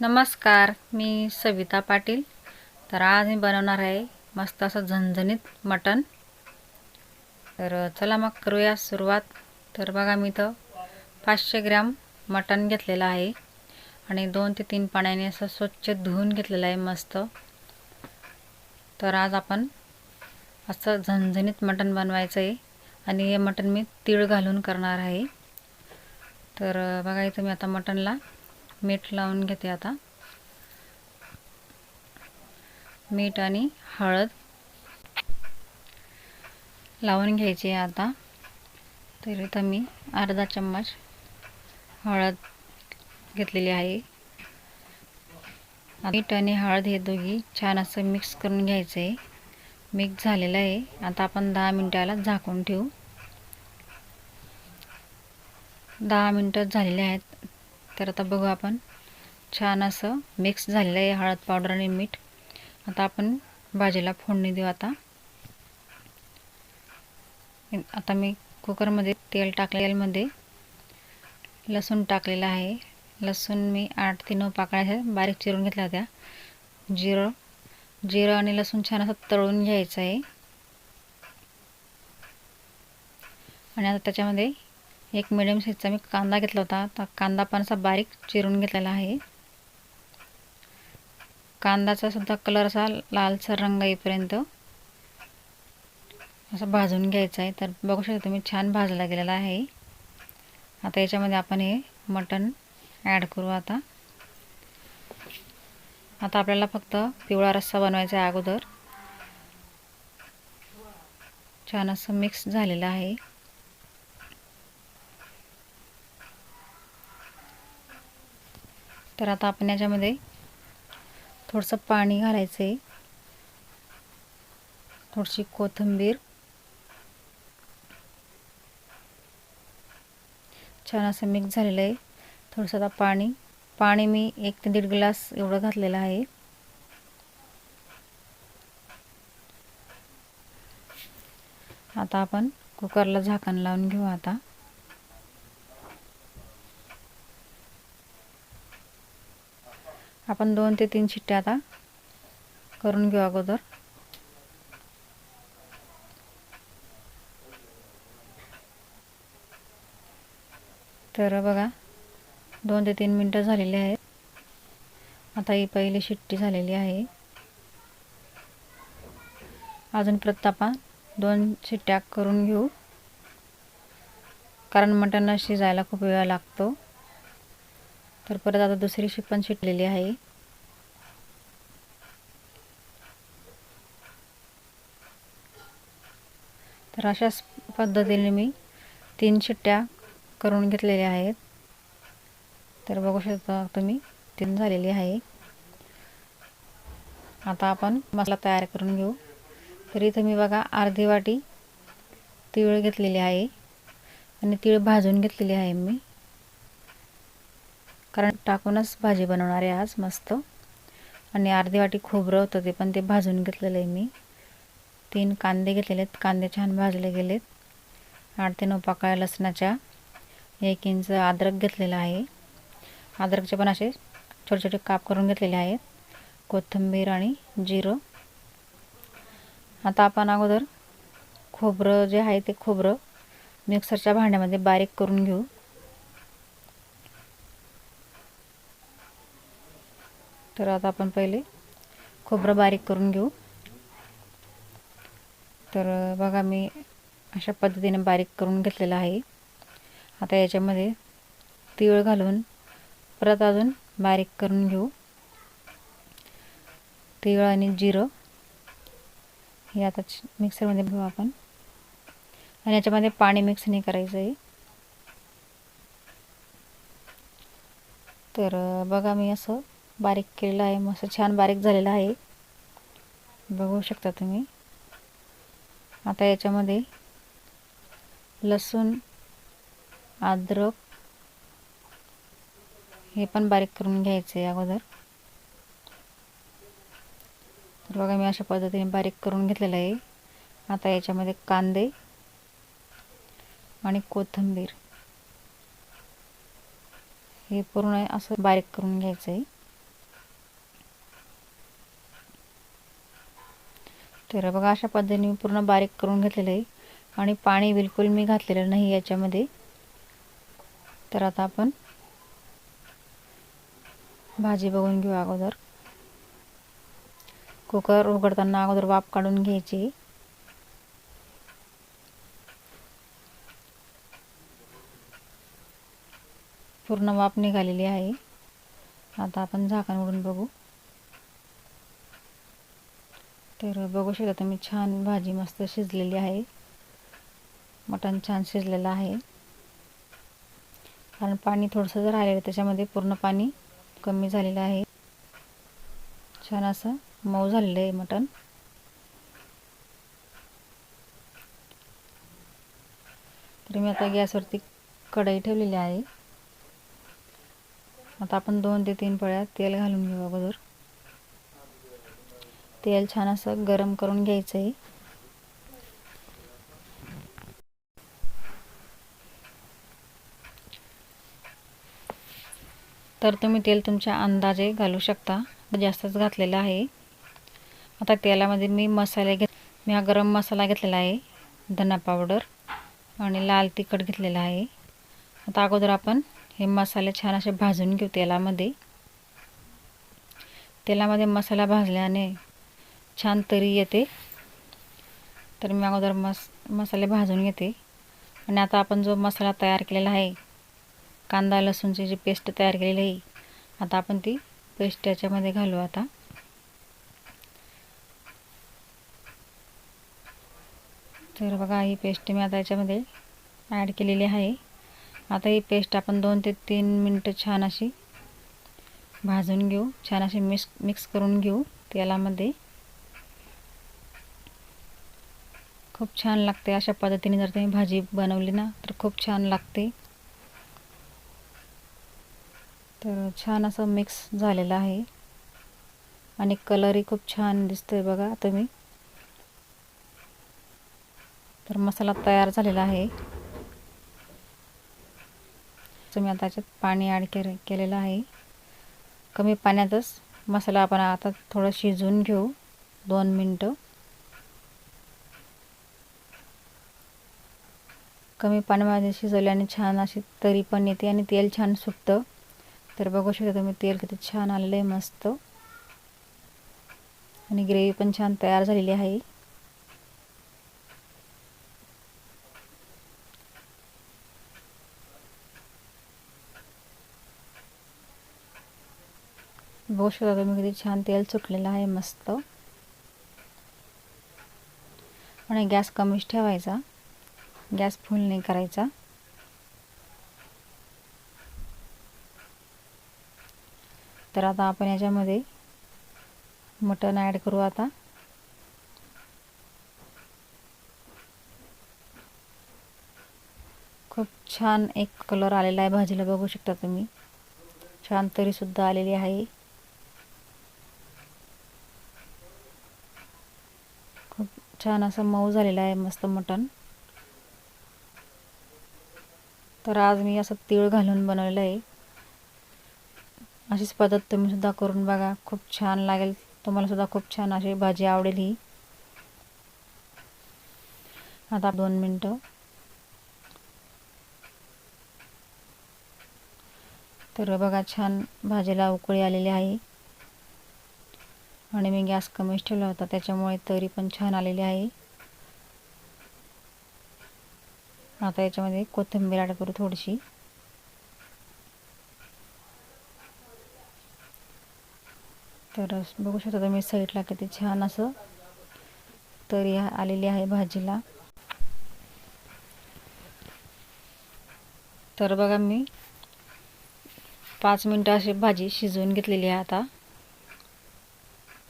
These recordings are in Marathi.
नमस्कार मी सविता पाटील. तर आज मी बनवणार आहे मस्त असं झणझणीत मटण. तर चला मग करूया सुरुवात. तर बघा मी इथं पाचशे ग्रॅम मटण घेतलेलं आहे आणि दोन ते तीन पाण्याने असं स्वच्छ धुवून घेतलेलं आहे मस्त. तर आज आपण असं झणझणीत मटण बनवायचं आहे आणि हे मटण मी तीळ घालून करणार आहे. तर बघा इथं मी आता मटणला मीठ लावून घेते आता. मीठ आणि हळद लावून घ्यायची आता. तर इथं मी अर्धा चम्मच हळद घेतलेली आहे. मीठ आणि हळद हे दोघी छान असं मिक्स करून घ्यायचं आहे मिक्स झालेलं आहे. आता आपण दहा मिनटाला झाकून ठेवू. दहा मिनटं झालेले आहेत. तर आता बघू आपण. छान असं मिक्स झालेलं आहे हळद पावडर आणि मीठ. आता आपण भाजीला फोडणी देऊ आता. आता मी कुकरमध्ये तेल टाकलेलमध्ये लसूण टाकलेलं आहे. लसूण मी आठ ते नऊ पाकळ्या बारीक चिरून घेतल्या होत्या. जिरं जिरं आणि लसूण छान असं तळून घ्यायचं आहे. आणि आता त्याच्यामध्ये एक मिडियम साईजचा मी कांदा घेतला होता. तर कांदा पण असा बारीक चिरून घेतलेला आहे. कांदाचा सुद्धा कलर असा लालसर रंग येईपर्यंत असं भाजून घ्यायचं आहे. तर बघू शकता तुम्ही छान भाजला गेलेला आहे. आता याच्यामध्ये आपण हे मटण ॲड करू आता. आता आपल्याला फक्त पिवळा रस्सा बनवायचा आहे अगोदर. छान असं मिक्स झालेलं आहे. तर आता आपण याच्यामध्ये थोडंसं पाणी घालायचं आहे. थोडीशी कोथिंबीर. छान असं मिक्स झालेलं आहे. थोडंसं आता पाणी. पाणी मी एक ते दीड ग्लास एवढं घातलेलं आहे. आता आपण कुकरला झाकण लावून घेऊ आता. आपण दोन ते तीन शिट्ट्या आता करून घेऊ अगोदर. तर बघा दोन ते तीन मिनटं झालेली आहेत. आता ही पहिली शिट्टी झालेली आहे. अजून प्रतापा दोन शिट्ट्या करून घेऊ. कारण मटण शिजायला खूप वेळ लागतो. तर परत आता दुसरी शिप पण शिटलेली आहे. तर अशाच पद्धतीने मी तीन शिट्ट्या करून घेतलेल्या आहेत. तर बघू शकता तुम्ही तीन झालेली आहे. आता आपण मसाला तयार करून घेऊ. तर इथं मी बघा अर्धी वाटी तीळ घेतलेली आहे आणि तीळ भाजून घेतलेली आहे मी. कारण टाकूनच भाजी बनवणार आहे आज मस्त. आणि अर्धी वाटी खोबरं होतं ते पण ते भाजून घेतलेलं आहे मी. तीन कांदे घेतलेले आहेत. कांदे छान भाजले गेलेत. आठ ते नऊ पाकळ्या लसणाच्या. एक इंच अद्रक घेतलेला आहे. अद्रकचे पण असे छोटे छोटे काप करून घेतलेले आहेत. कोथिंबीर आणि जिरं. आता आपण अगोदर खोबरं जे आहे ते खोबरं मिक्सरच्या भांड्यामध्ये बारीक करून घेऊ. तर आता आपण पहिले खोबरं बारीक करून घेऊ. तर बघा मी अशा पद्धतीने बारीक करून घेतलेलं आहे. आता याच्यामध्ये तीळ घालून परत अजून बारीक करून घेऊ. तीळ आणि जिरं हे आता मिक्सरमध्ये घेऊ आपण. आणि याच्यामध्ये पाणी मिक्स नाही करायचं आहे. तर बघा मी असं बारीक केलेलं आहे. मस्त छान बारीक झालेलं आहे. बघू शकता तुम्ही. आता याच्यामध्ये लसूण अद्रक हे पण बारीक करून घ्यायचं आहे अगोदर. तर बघा मी अशा पद्धतीने बारीक करून घेतलेलं आहे. आता याच्यामध्ये कांदे आणि कोथिंबीर हे पूर्ण असं बारीक करून घ्यायचं आहे. तर बघा अशा पद्धतीने मी पूर्ण बारीक करून घेतलेलं आहे. आणि पाणी बिलकुल मी घातलेलं नाही याच्यामध्ये. तर आता आपण भाजी बघून घेऊ अगोदर. कुकर उघडताना अगोदर वाफ काढून घ्यायची. पूर्ण वाफ निघालेली आहे. आता आपण झाकण उडून बघू. तर बघू शकता तुम्ही छान भाजी मस्त शिजलेली आहे. मटण छान शिजलेलं आहे. कारण पाणी थोडंसं जर राहिलेलं त्याच्यामध्ये पूर्ण पाणी कमी झालेलं आहे. छान असं मऊ झालेलं आहे मटण. तर मी आता गॅसवरती कढई ठेवलेली आहे. आता आपण दोन ते तीन पळ्या तेल घालून घेऊ अगोदर. तेल छान असं गरम करून घ्यायचं आहे तर तुम्ही तेल तुमच्या अंदाजे घालू शकता. जास्तच घातलेलं आहे. आता तेलामध्ये मी मसाले घेत मी हा गरम मसाला घेतलेला आहे. धना पावडर आणि लाल तिखट घेतलेला आहे. आता अगोदर आपण हे मसाले छान असे भाजून घेऊ तेलामध्ये. तेलामध्ये मसाला भाजल्याने छान तरी येते. तर मी अगोदर मस मसाले भाजून घेते. आणि आता आपण जो मसाला तयार केलेला आहे कांदा लसूणची जी पेस्ट तयार केलेली आहे आता आपण ती पेस्ट याच्यामध्ये घालू आता. तर बघा ही पेस्ट मी आता याच्यामध्ये ॲड केलेली आहे. आता ही पेस्ट आपण दोन ते तीन मिनटं छान अशी भाजून घेऊ. छान अशी मिक्स मिक्स करून घेऊ तेलामध्ये. खूप छान लागते. अशा पद्धतीने जर तुम्ही भाजी बनवली ना तर खूप छान लागते. तर छान असं मिक्स झालेलं आहे. आणि कलरही खूप छान दिसतोय बघा तुम्ही. तर मसाला तयार झालेला आहे. तुम्ही आता त्याच्यात पाणी ॲड के केलेलं आहे. कमी पाण्यातच मसाला आपण आता थोडं शिजवून घेऊ. दोन मिनटं. कमी पाण्यामध्ये शिजवल्याने छान अशी तरी पण येते आणि तेल छान सुटतं तर बघू शकता तुम्ही तेल किती छान आलेलं आहे मस्त. आणि ग्रेव्ही पण छान तयार झालेली आहे. बघू शकता तुम्ही किती छान तेल सुटलेलं आहे मस्त. आणि गॅस कमीच ठेवायचा. गॅस फुल नाही करायचा. तर आता आपण याच्यामध्ये मटण ॲड करू आता. खूप छान एक कलर आलेला आहे भाजीला बघू शकता तुम्ही. छान तरीसुद्धा आलेली आहे. खूप छान असं मऊ झालेलं आहे मस्त मटण. तर आज मी असं तीळ घालून बनवलेलं आहे. अशीच पद्धत तुम्ही सुद्धा करून बघा. खूप छान लागेल. तुम्हालासुद्धा खूप छान अशी भाजी आवडेल ही. आता दोन मिनटं. तर बघा छान भाजीला उकळी आलेली आहे. आणि मी गॅस कमीच ठेवला होता. त्याच्यामुळे तरी पण छान आलेली आहे. आता याच्यामध्ये कोथिंबीर ॲड करू थोडीशी. तर बघू शकता तुम्ही साईडला किती छान असं तरी आलेली आहे भाजीला. तर बघा मी पाच मिनटं अशी भाजी शिजवून घेतलेली आहे आता.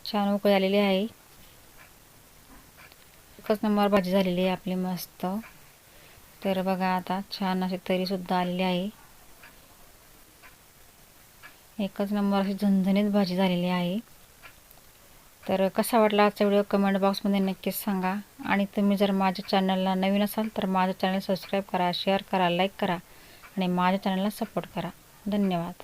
छान उकळी आलेली आहे. एकच नंबर भाजी झालेली आहे आपली मस्त. तर बघा आता छान अशी तरीसुद्धा आलेली आहे. एकच नंबर अशी झणझणीत भाजी झालेली आहे. तर कसा वाटला आजचा व्हिडिओ कमेंट बॉक्समध्ये नक्कीच सांगा. आणि तुम्ही जर माझ्या चॅनलला नवीन असाल तर माझं चॅनल सबस्क्राईब करा शेअर करा लाईक करा आणि माझ्या चॅनलला सपोर्ट करा. धन्यवाद.